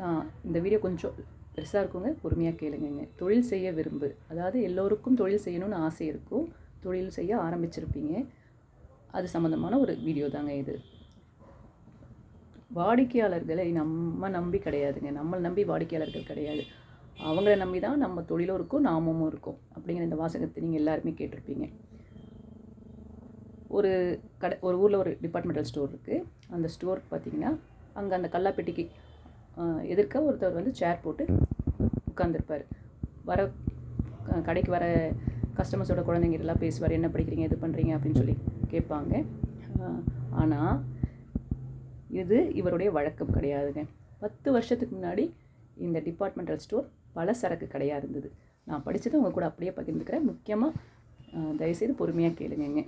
நான் இந்த வீடியோ கொஞ்சம் பெருசாக இருக்குங்க பொறுமையாக கேளுங்கங்க. தொழில் செய்ய விரும்பு. அதாவது எல்லோருக்கும் தொழில் செய்யணும்னு ஆசை இருக்கும். தொழில் செய்ய ஆரம்பிச்சிருப்பீங்க. அது சம்மந்தமான ஒரு வீடியோ தாங்க இது. வாடிக்கையாளர்களை நம்ம நம்பி கிடையாதுங்க. நம்மளை நம்பி வாடிக்கையாளர்கள் கிடையாது. அவங்கள நம்பி தான் நம்ம தொழிலும் இருக்கும் நாமமும் இருக்கும். அப்படிங்கிற இந்த வாசகத்தை நீங்கள் எல்லாருமே கேட்டிருப்பீங்க. ஒரு கடை ஒரு ஊரில் ஒரு டிபார்ட்மெண்டல் ஸ்டோர் இருக்குது அந்த ஸ்டோர் பார்த்திங்கன்னா அங்கே அந்த கல்லாப்பெட்டிக்கு எதிர்க்க ஒருத்தர் வந்து சேர் போட்டு உட்காந்துருப்பார் வர கடைக்கு வர கஸ்டமர்ஸோட குழந்தைங்க எல்லாம் பேசுவார் என்ன படிக்கிறீங்க? இது பண்ணுறீங்க அப்படின்னு சொல்லி கேட்பாங்க. ஆனால் இது இவருடைய வழக்கம் கிடையாதுங்க. பத்து வருஷத்துக்கு முன்னாடி இந்த டிபார்ட்மெண்டல் ஸ்டோர் பல சரக்கு கடையாக இருந்தது. நான் படித்ததை உங்கள் கூட அப்படியே பகிர்ந்துக்கிறேன். முக்கியமாக தயவுசெய்து பொறுமையாக கேளுங்கங்க.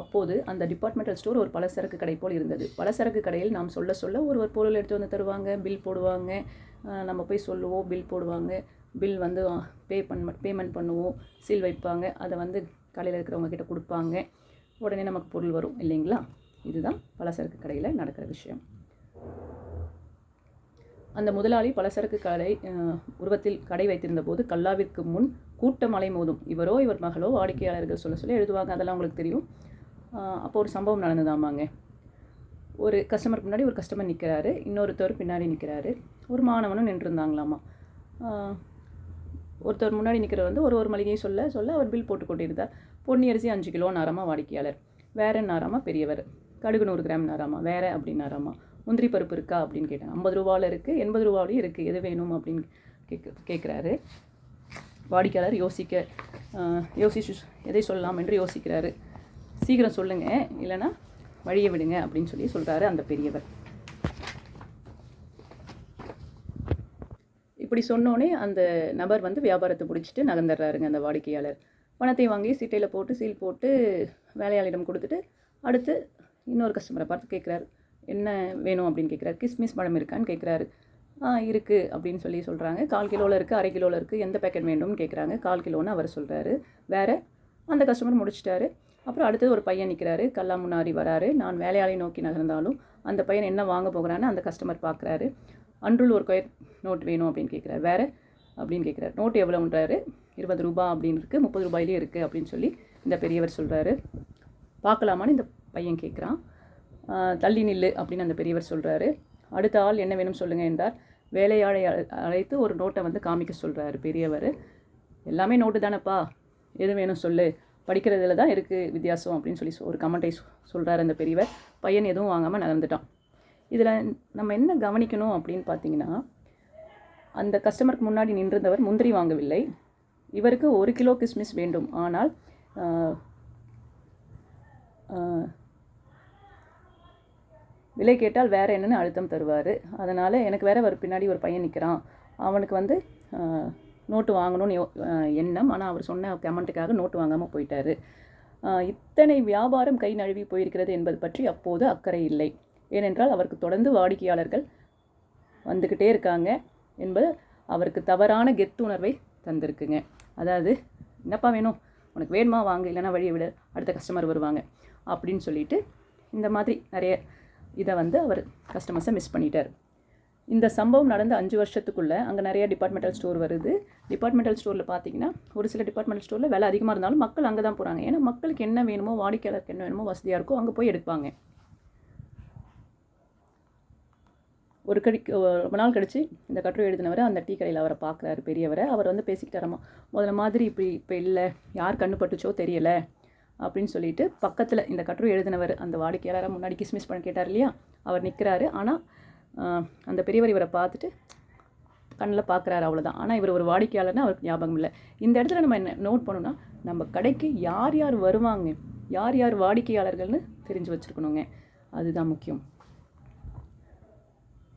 அப்போது அந்த டிபார்ட்மெண்டல் ஸ்டோர் ஒரு பலசரக்கு கடை போல் இருந்தது. பலசரக்கு கடையில் நாம் சொல்ல சொல்ல ஒரு ஒரு பொருள் எடுத்து வந்து தருவாங்க பில் போடுவாங்க. நம்ம போய் சொல்லுவோம் பில் போடுவாங்க. பில் வந்து பே பண்ண பேமெண்ட் பண்ணுவோம் சீல் வைப்பாங்க. அதை வந்து கடையில் இருக்கிறவங்க கிட்ட கொடுப்பாங்க. உடனே நமக்கு பொருள் வரும் இல்லைங்களா? இதுதான் பலசரக்கு கடையில் நடக்கிற விஷயம். அந்த முதலாளி பலசரக்கு கடை உருவத்தில் கடை வைத்திருந்த போது கல்லாவிற்கு முன் கூட்டம் அலை மோதும். இவரோ இவர் மகளோ வாடிக்கையாளர்கள் சொல்ல சொல்லி எழுதுவாங்க. அதெல்லாம் உங்களுக்கு தெரியும். அப்போ ஒரு சம்பவம் நடந்ததாமாங்க. ஒரு கஸ்டமருக்கு முன்னாடி ஒரு கஸ்டமர் நிற்கிறாரு இன்னொருத்தர் பின்னாடி நிற்கிறாரு ஒரு மாணவனும் நின்றுருந்தாங்களாமா. ஒருத்தர் முன்னாடி நிற்கிற வந்து ஒரு ஒரு மளிகையும் சொல்ல சொல்ல அவர் பில் போட்டு கொண்டிருந்தார். பொன்னி அரிசி அஞ்சு கிலோ நாரமாக வாடிக்கையாளர். வேற நாராமா பெரியவர். கடுகு நூறு கிராம் நாராமா. வேற அப்படின்னாராமா முந்திரி பருப்பு இருக்கா அப்படின்னு கேட்டாங்க. ஐம்பது ரூபாவில் இருக்குது எண்பது ரூபாவிலையும் இருக்குது எது வேணும் அப்படின்னு கேட்க கேட்குறாரு வாடிக்கையாளர் யோசிக்க யோசிச்சு எதை சொல்லலாம் என்று யோசிக்கிறாரு. சீக்கிரம் சொல்லுங்க. இல்லைன்னா வழியை விடுங்க அப்படின்னு சொல்லி சொல்கிறாரு அந்த பெரியவர். இப்படி சொன்னோடனே அந்த நபர் வந்து வியாபாரத்தை பிடிச்சிட்டு நகர்ந்துடுறாருங்க அந்த வாடிக்கையாளர். பணத்தை வாங்கி சீட்டையில் போட்டு சீல் போட்டு வேலையாளிடம் கொடுத்துட்டு அடுத்து இன்னொரு கஸ்டமரை பார்த்து கேட்குறாரு என்ன வேணும்? அப்படின்னு கேட்குறாரு கிஸ்மிஸ் பழம் இருக்கான்னு கேட்குறாரு ஆ இருக்குது அப்படின்னு சொல்லி சொல்கிறாங்க கால் கிலோவில் இருக்குது அரை கிலோவில் இருக்குது எந்த பேக்கெட் வேணும்னு கேட்குறாங்க கால் கிலோன்னு அவர் சொல்கிறாரு வேறு அந்த கஸ்டமர் முடிச்சிட்டாரு. அப்புறம் அடுத்தது ஒரு பையன் நிற்கிறாரு கல்லா முன்னாடி வராரு. நான் வேலையாளி நோக்கி நகர்ந்தாலும் அந்த பையன் என்ன வாங்க போகிறான்னு அந்த கஸ்டமர் பார்க்குறாரு. அன்றுள் ஒரு கொயர் நோட் வேணும் அப்படின்னு கேட்குறாரு. வேறு? அப்படின்னு கேட்குறாரு. நோட்டு எவ்வளோன்றாரு இருபது ரூபா அப்படின்னு இருக்குது முப்பது ரூபாயிலே இருக்குது அப்படின்னு சொல்லி இந்த பெரியவர் சொல்கிறாரு பார்க்கலாமான்னு இந்த பையன் கேட்குறான். தள்ளி நில்லு அப்படின்னு அந்த பெரியவர் சொல்கிறாரு அடுத்த ஆள் என்ன வேணும் சொல்லுங்கள் என்றார். வேலையாளை அழை- அழைத்து ஒரு நோட்டை வந்து காமிக்க சொல்கிறாரு பெரியவர். எல்லாமே நோட்டு தானேப்பா. எது வேணும் சொல்லு. படிக்கிறதுல தான் இருக்குது வித்தியாசம் அப்படின்னு சொல்லி ஒரு கமெண்ட்டை சொல்கிறார் அந்த பெரியவர். பையன் எதுவும் வாங்காமல் நகர்ந்துட்டான். இதில் நம்ம என்ன கவனிக்கணும் அப்படின்னு பார்த்தீங்கன்னா அந்த கஸ்டமருக்கு முன்னாடி நின்றிருந்தவர் முந்திரி வாங்கவில்லை. இவருக்கு ஒரு கிலோ கிஸ்மிஸ் வேண்டும். ஆனால் விலை கேட்டால் வேறு என்னென்னு அழுத்தம் தருவார். அதனால் எனக்கு வேறு ஒரு பின்னாடி ஒரு பையன் நிற்கிறான் அவனுக்கு வந்து நோட்டு வாங்கணும்னு எண்ணம். ஆனால் அவர் சொன்ன கமெண்ட்டுக்காக நோட்டு வாங்காமல் போயிட்டாரு. இத்தனை வியாபாரம் கை நழுவி போயிருக்கிறது என்பது பற்றி அப்போது அக்கறை இல்லை. ஏனென்றால் அவருக்கு தொடர்ந்து வாடிக்கையாளர்கள் வந்துக்கிட்டே இருக்காங்க என்பது அவருக்கு தவறான கெத்துணர்வை தந்திருக்குங்க. அதாவது என்னப்பா வேணும்? உனக்கு வேணுமா? வாங்க. இல்லைன்னா வழியை விட. அடுத்த கஸ்டமர் வருவாங்க. அப்படின்னு சொல்லிட்டு இந்த மாதிரி நிறைய இதை வந்து அவர் கஸ்டமர்ஸை மிஸ் பண்ணிட்டார். இந்த சம்பவம் நடந்த அஞ்சு வருஷத்துக்குள்ளே அங்கே நிறைய டிபார்ட்மெண்டல் ஸ்டோர் வருது. டிபார்ட்மெண்டல் ஸ்டோரில் பார்த்தீங்கன்னா ஒரு சில டிபார்ட்மெண்டல் ஸ்டோரில் விலை அதிகமாக இருந்தாலும் மக்கள் அங்கே தான் போகிறாங்க ஏன்னா மக்களுக்கு என்ன வேணுமோ வாடிக்கையாளருக்கு என்ன வேணுமோ வசதியாக இருக்கோ அங்கே போய் எடுப்பாங்க. ஒரு கடி ரொம்ப நாள் கழித்து இந்த கட்டுரை எழுதினவர் அந்த டீ கடையில் அவரை பார்க்குறாரு பெரியவரை. அவர் வந்து பேசிக்கிட்டாராமா முதல்ல மாதிரி இப்படி இப்போ இல்லை. யார் கண்ணு பட்டுச்சோ தெரியலை. அப்படின்னு சொல்லிட்டு பக்கத்தில் இந்த கட்டுரை எழுதினவர் அந்த வாடிக்கையாளரை முன்னாடி கிஸ்மிஸ் பண்ண கேட்டார் இல்லையா? அவர் நிற்கிறாரு ஆனால் அந்த பெரியவர் இவரை பார்த்துட்டு கண்ணில் பார்க்குறாரு அவ்வளோதான் ஆனால் இவர் ஒரு வாடிக்கையாளர்னு அவருக்கு ஞாபகம் இல்லை. இந்த இடத்துல நம்ம என்ன நோட் பண்ணோம்னா நம்ம கடைக்கு யார் யார் வருவாங்க யார் யார் வாடிக்கையாளர்கள்னு தெரிஞ்சு வச்சுருக்கணுங்க. அதுதான் முக்கியம்.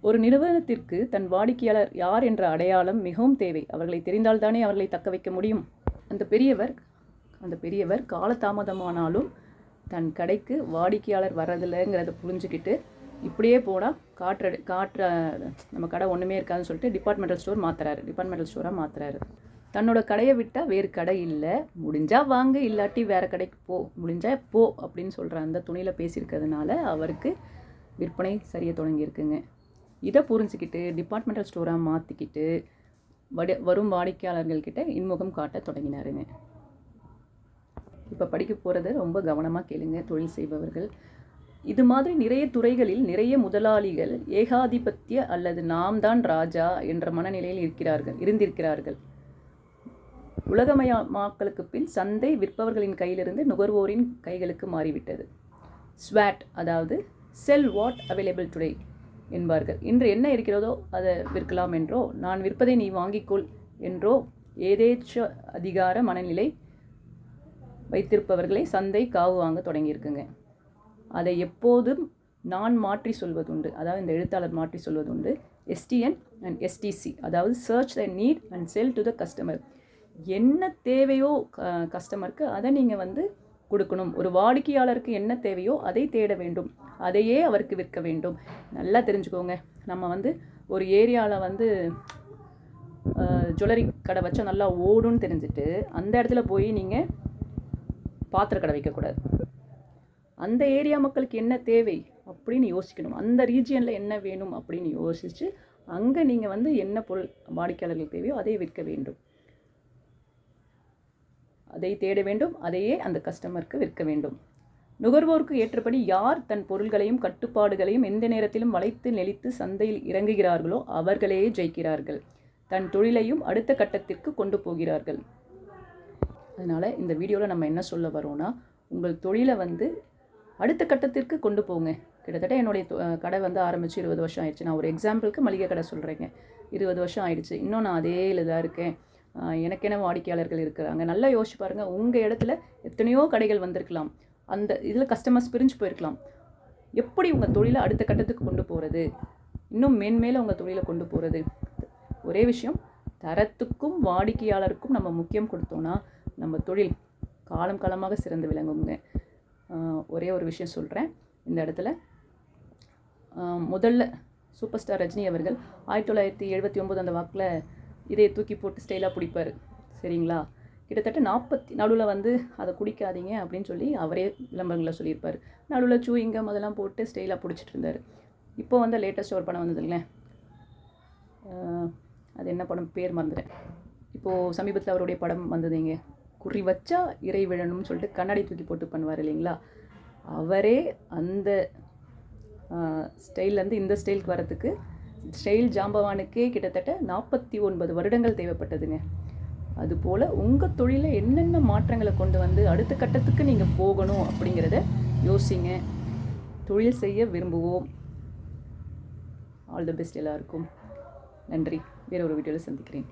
ஒரு நிறுவனத்திற்கு தன் வாடிக்கையாளர் யார் என்ற அடையாளம் மிகவும் தேவை. அவர்களை தெரிந்தால்தானே அவர்களை தக்க வைக்க முடியும். அந்த பெரியவர் அந்த பெரியவர் காலதாமதமானாலும் தன் கடைக்கு வாடிக்கையாளர் வர்றதில்லைங்கிறத புரிஞ்சுக்கிட்டு இப்படியே போனால் காற்று காற்று நம்ம கடை ஒன்றுமே இருக்காதுன்னு சொல்லிட்டு டிபார்ட்மெண்டல் ஸ்டோர் மாற்றுறாரு டிபார்ட்மெண்டல் ஸ்டோராக மாற்றுறாரு தன்னோட கடையை விட்டால் வேறு கடை இல்லை. முடிஞ்சால் வாங்க இல்லாட்டி வேறு கடைக்கு போ. முடிஞ்சால் போ அப்படின்னு சொல்கிற அந்த துணியில் பேசியிருக்கிறதுனால அவருக்கு விற்பனை சரிய தொடங்கியிருக்குங்க இதை புரிஞ்சுக்கிட்டு டிபார்ட்மெண்டல் ஸ்டோராக மாற்றிக்கிட்டு வட வரும் வாடிக்கையாளர்கள்கிட்ட இன்முகம் காட்ட தொடங்கினாருங்க. இப்போ படிக்க போகிறத ரொம்ப கவனமாக கேளுங்க. தொழில் செய்பவர்கள் இது மாதிரி நிறைய துறைகளில் நிறைய முதலாளிகள் ஏகாதிபத்திய அல்லது நாம் தான் ராஜா என்ற மனநிலையில் இருக்கிறார்கள் இருந்திருக்கிறார்கள். உலகமயமாக்கலுக்கு பின் சந்தை விற்பவர்களின் கையிலிருந்து நுகர்வோரின் கைகளுக்கு மாறிவிட்டது. ஸ்வாட் அதாவது செல் வாட் அவைலபிள் டுடே என்பார்கள். இன்று என்ன இருக்கிறதோ அதை விற்கலாம் என்றோ நான் விற்பதை நீ வாங்கிக்கொள் என்றோ ஏதேச்ச அதிகார மனநிலை வைத்திருப்பவர்களை சந்தை காவு வாங்க தொடங்கியிருக்குங்க. அதை எப்போதும் நான் மாற்றி சொல்வதுண்டு. அதாவது இந்த எழுத்தாளர் மாற்றி சொல்வதுண்டு. எஸ்டிஎன் அண்ட் எஸ்டிசி அதாவது search the need and sell to the customer என்ன தேவையோ கஸ்டமருக்கு அதை நீங்கள் வந்து கொடுக்கணும். ஒரு வாடிக்கையாளருக்கு என்ன தேவையோ அதை தேட வேண்டும். அதையே அவருக்கு விற்க வேண்டும். நல்லா தெரிஞ்சுக்கோங்க. நம்ம வந்து ஒரு ஏரியாவில் வந்து ஜுவல்லரி கடை வச்சா நல்லா ஓடும்னு தெரிஞ்சுட்டு அந்த இடத்துல போய் நீங்கள் பாத்திர கடை வைக்கக்கூடாது. அந்த ஏரியா மக்களுக்கு என்ன தேவை அப்படின்னு யோசிக்கணும். அந்த ரீஜியனில் என்ன வேணும் அப்படின்னு யோசித்து அங்கே நீங்கள் வந்து என்ன பொருள் வாடிக்கையாளர்களுக்கு தேவையோ அதை விற்க வேண்டும். அதை தேட வேண்டும் அதையே அந்த கஸ்டமருக்கு விற்க வேண்டும். நுகர்வோருக்கு ஏற்றபடி யார் தன் பொருள்களையும் கட்டுப்பாடுகளையும் எந்த நேரத்திலும் வளைத்து நெளித்து சந்தையில் இறங்குகிறார்களோ அவர்களே ஜெயிக்கிறார்கள். தன் தொழிலையும் அடுத்த கட்டத்திற்கு கொண்டு போகிறார்கள். அதனால் இந்த வீடியோவில் நம்ம என்ன சொல்ல வரோன்னா உங்கள் தொழிலை வந்து அடுத்த கட்டத்திற்கு கொண்டு போங்க. கிட்டத்தட்ட என்னுடைய தொ- கடை வந்து ஆரம்பித்து இருபது வருஷம் ஆயிடுச்சு. நான் ஒரு எக்ஸாம்பிளுக்கு மளிகை கடை சொல்கிறேங்க இருபது வருஷம் ஆயிடுச்சு. இன்னும் நான் அதே இதாக இருக்கேன். எனக்கென வாடிக்கையாளர்கள் இருக்கிறாங்க? நல்லா யோசிச்சு பாருங்கள் உங்கள் இடத்துல எத்தனையோ கடைகள் வந்திருக்கலாம். அந்த இதில் கஸ்டமர்ஸ் பிரிஞ்சு போயிருக்கலாம். எப்படி உங்கள் தொழிலை அடுத்த கட்டத்துக்கு கொண்டு போகிறது இன்னும் மேன்மேலே உங்கள் தொழிலை கொண்டு போகிறது ஒரே விஷயம் தரத்துக்கும் வாடிக்கையாளருக்கும் நம்ம முக்கியம் கொடுத்தோன்னா நம்ம தொழில் காலம் காலமாக சிறந்து விளங்குங்க. ஒரே ஒரு விஷயம் சொல்கிறேன் இந்த இடத்துல முதல்ல சூப்பர் ஸ்டார் ரஜினி அவர்கள் ஆயிரத்தி தொள்ளாயிரத்தி எழுபத்தி ஒம்பது அந்த வாக்கில் இதை தூக்கி போட்டு ஸ்டைலாக பிடிப்பார். சரிங்களா? கிட்டத்தட்ட நாற்பத்தி நடுவில் வந்து அதை குடிக்காதீங்க அப்படின்னு சொல்லி அவரே விளம்பரங்களில் சொல்லியிருப்பார். நடுவில் சூயிங்கம் அதெல்லாம் போட்டு ஸ்டைலாக பிடிச்சிட்டு இருந்தார். இப்போ வந்து லேட்டஸ்ட் ஒரு படம் வந்ததுங்களே அது என்ன படம்? பேர் மறந்துட்டேன். இப்போது சமீபத்தில் அவருடைய படம் வந்ததுங்க குறி வச்சா இறை விழணும்னு சொல்லிட்டு கண்ணாடி தூக்கி போட்டு பண்ணுவார் இல்லைங்களா? அவரே அந்த ஸ்டைல்லேருந்து இந்த ஸ்டைலுக்கு வரத்துக்கு ஸ்டைல் ஜாம்பவானுக்கே கிட்டத்தட்ட நாற்பத்தி ஒன்பது வருடங்கள் தேவைப்பட்டதுங்க. அதுபோல் உங்கள் தொழிலை என்னென்ன மாற்றங்களை கொண்டு வந்து அடுத்த கட்டத்துக்கு நீங்கள் போகணும் அப்படிங்கிறத யோசிங்க. தொழில் செய்ய விரும்புவோம். ஆல் தி பெஸ்ட் எல்லாருக்கும். நன்றி. வேற ஒரு வீடியோவில் சந்திக்கிறேன்.